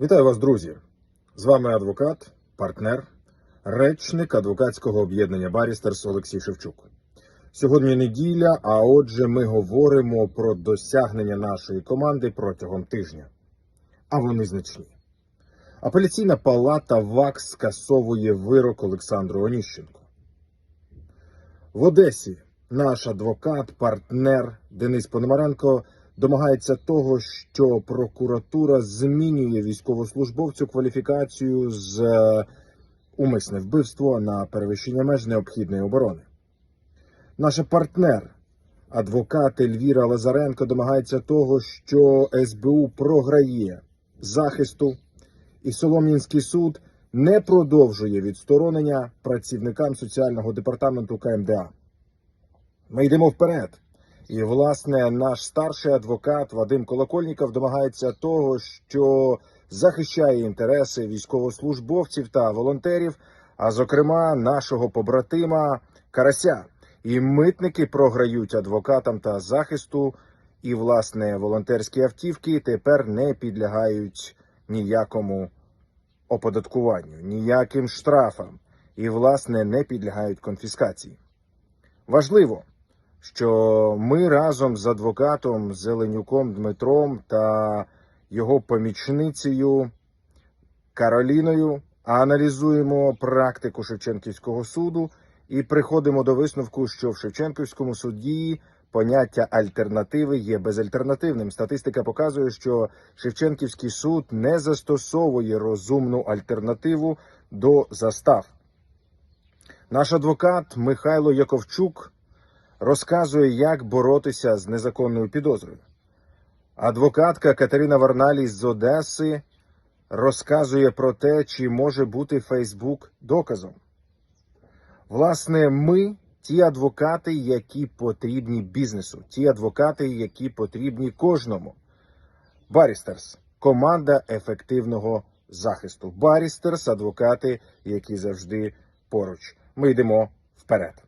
Вітаю вас, друзі! З вами адвокат, партнер, речник адвокатського об'єднання Барістерс Олексій Шевчук. Сьогодні неділя, а отже, ми говоримо про досягнення нашої команди протягом тижня. А вони значні. Апеляційна палата ВАК скасовує вирок Олександру Оніщенку. В Одесі наш адвокат, партнер Денис Пономаренко домагається того, що прокуратура змінює військовослужбовцю кваліфікацію з е, умисне вбивство на перевищення меж необхідної оборони. Наша партнер, адвокат Ельвіра Лазаренко, домагається того, що СБУ програє захисту, і Солом'янський суд не продовжує відсторонення працівникам соціального департаменту КМДА. Ми йдемо вперед. І, власне, наш старший адвокат Вадим Колокольніков домагається того, що захищає інтереси військовослужбовців та волонтерів, а зокрема нашого побратима Карася. І митники програють адвокатам та захисту, і, власне, волонтерські автівки тепер не підлягають ніякому оподаткуванню, ніяким штрафам, і, власне, не підлягають конфіскації. Важливо що ми разом з адвокатом Зеленюком Дмитром та його помічницею Кароліною аналізуємо практику Шевченківського суду і приходимо до висновку, що в Шевченківському суді поняття альтернативи є безальтернативним. Статистика показує, що Шевченківський суд не застосовує розумну альтернативу до застав. Наш адвокат Михайло Яковчук розказує, як боротися з незаконною підозрою. Адвокатка Катерина Варналій з Одеси розказує про те, чи може бути Фейсбук доказом. Власне, ми ті адвокати, які потрібні бізнесу, ті адвокати, які потрібні кожному. Барістерс команда ефективного захисту. Барістерс адвокати, які завжди поруч. Ми йдемо вперед.